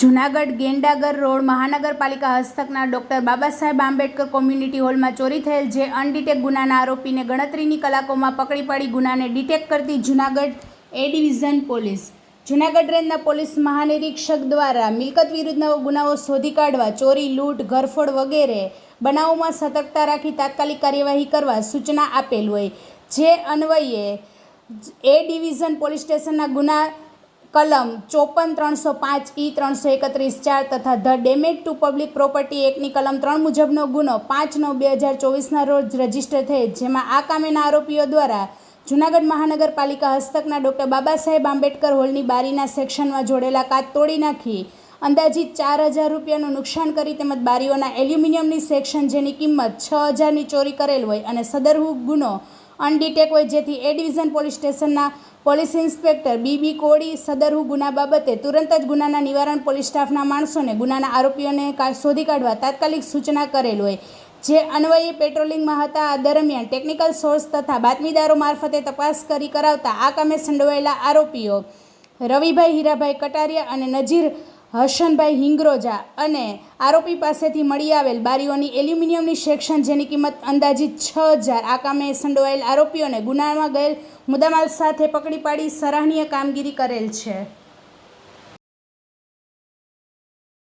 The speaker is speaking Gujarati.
જૂનાગઢ ગેંડાગર રોડ મહાનગરપાલિકા હસ્તકના ડોક્ટર બાબા સાહેબ આંબેડકર કોમ્યુનિટી હોલમાં ચોરી થયેલ જે અનડિટેક ગુનાના આરોપીને ગણતરીની કલાકોમાં પકડી પાડી ગુનાને ડિટેક્ટ કરતી Junagadh A division police. Junagadh રેન્જના પોલીસ મહાનિરીક્ષક દ્વારા મિલકત વિરુદ્ધના ગુનાઓ શોધી કાઢવા, ચોરી, લૂંટ, ઘરફોડ વગેરે બનાવોમાં સતર્કતા રાખી તાત્કાલિક કાર્યવાહી કરવા સૂચના આપેલ હોય. જે અન્વયે એ ડિવિઝન પોલીસ સ્ટેશનના ગુના કલમ ચોપન ત્રણસો પાંચ, ઈ ત્રણસો એકત્રીસ ચાર તથા the damage to public property એક્ટની કલમ ત્રણ મુજબનો ગુનો પાંચ નવ બે હજાર ચોવીસના રોજ રજિસ્ટર થયેલ, જેમાં આ કામેના આરોપીઓ દ્વારા જૂનાગઢ મહાનગરપાલિકા હસ્તકના ડૉક્ટર બાબા સાહેબ આંબેડકર હોલની બારીના સેક્શનમાં જોડેલા કાચ તોડી નાખી, અંદાજિત ચાર હજાર રૂપિયાનું નુકસાન કરી તેમજ બારીઓના એલ્યુમિનિયમની સેક્શન જેની કિંમત છ હજારની ચોરી કરેલ હોય અને સદરહુ ગુનો અનડિટેક હોય જેથી એ ડિવિઝન પોલીસ સ્ટેશનના police inspector B B Kodi સદરહુ ગુના બાબતે તુરંત જ ગુનાના નિવારણ પોલીસ સ્ટાફના માણસોને ગુનાના આરોપીઓને શોધી કાઢવા તાત્કાલિક સૂચના કરેલ હોય. જે અન્વયે પેટ્રોલિંગમાં હતા, આ દરમિયાન ટેકનિકલ સોર્સ તથા બાતમીદારો મારફતે તપાસ કરી કરાવતા આ કામે સંડોવાયેલા આરોપીઓ રવિભાઈ, હીરાભાઈ કટારિયા અને નજીર હર્ષનભાઈ હિંગરોજા અને આરોપી પાસેથી મળી આવેલ બારીઓની એલ્યુમિનિયમની સેક્શન જેની કિંમત અંદાજિત છ હજાર. આ કામે સંડોવાયેલ આરોપીઓને ગુનામાં ગયેલ મુદ્દામાલ સાથે પકડી પાડી સરાહનીય કામગીરી કરેલ છે.